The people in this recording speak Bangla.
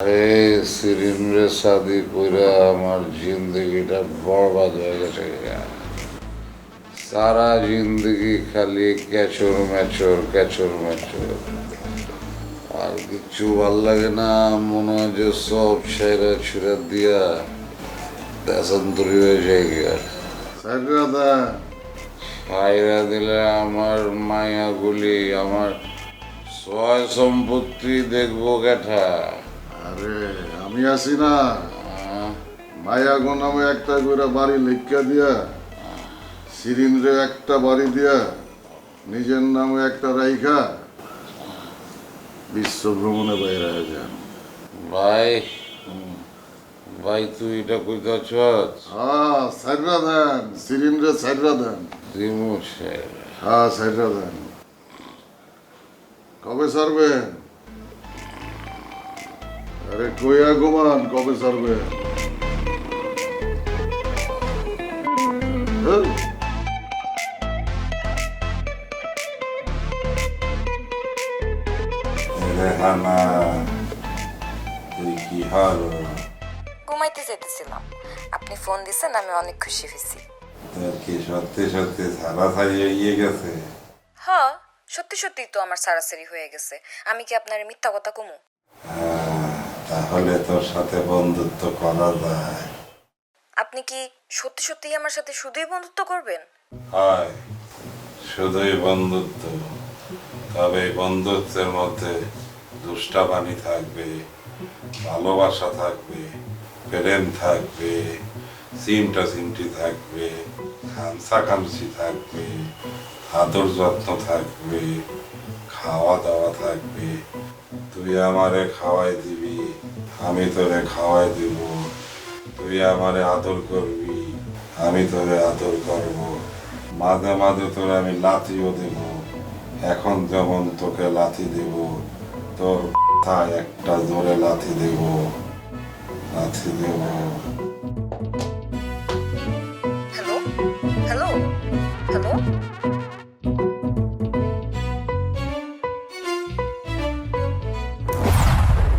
আরে শাদি কইরা আমার জিন্দগিটা বরবাদ হয়ে গেছে। সারা জিন্দগি খালি ক্যাচর ম্যাচর ক্যাচর ম্যাচর। আর কিচ্ছু ভালো লাগে না মনে হয় যে সব ছেড়া ছিড়া দিয়া দেশান্তরি হয়ে যায় ছাইরা দিলে আমার মায়াগুলি আমার সয় সম্পত্তি দেখব কেঠা। আরে আমি আছি না। আহ, মায়াগো নামে একটা করে বাড়ি লিখা দিয়া সিরিন্দ্রে একটা বাড়ি দিয়া নিজের নামে একটা রাইখা বিশ্ব ভ্রমণে বাইরে যান ভাই ভাই তুই এটা কইতে চাস হ্যাঁ সাইডরা দেন সিরিন্দ্রে সাইডরা দেন। দিমু ছেড়ে হ্যাঁ সাইডরা দেন। কবে সারবেন? আরে কইয়া ঘুমান কবে সারবেন হ্যাঁ রেহানা তুই কি হাল? ঘুমাইতে যেতেছিলাম আপনি ফোন দিছেন আমি অনেক খুশি হয়েছি। তোর কি সত্যি সত্যি গেছে? হ্যাঁ সত্যি সত্যি তো আমার সারাসারি হয়ে গেছে। আমি কি আপনার মিথ্যা কথা কমু? আহ, তাহলে তোর সাথে বন্ধুত্ব করা যায়। আপনি কি সত্যি সত্যি আমার সাথে শুধুই বন্ধুত্ব করবেন? হয় শুধুই বন্ধুত্ব। তবে বন্ধুত্বের মধ্যে দুষ্টাবানি থাকবে ভালোবাসা থাকবে প্রেম থাকবে সিমটা সিমটি থাকবে খামসা খামসি থাকবে আদর যত্ন থাকবে খাওয়া দাওয়া থাকবে। তুই আমারে খাওয়াই দিবি। আমি তোরে খাওয়াই দিব, তুই আমারে আদর করবি, আমি তোরে আদর করব। মাঝে মাঝে তোর আমি লাথিও দেব, এখন যেমন তোকে লাথি দেব, তোর একটা জোরে লাথি দেব লাথি দেব।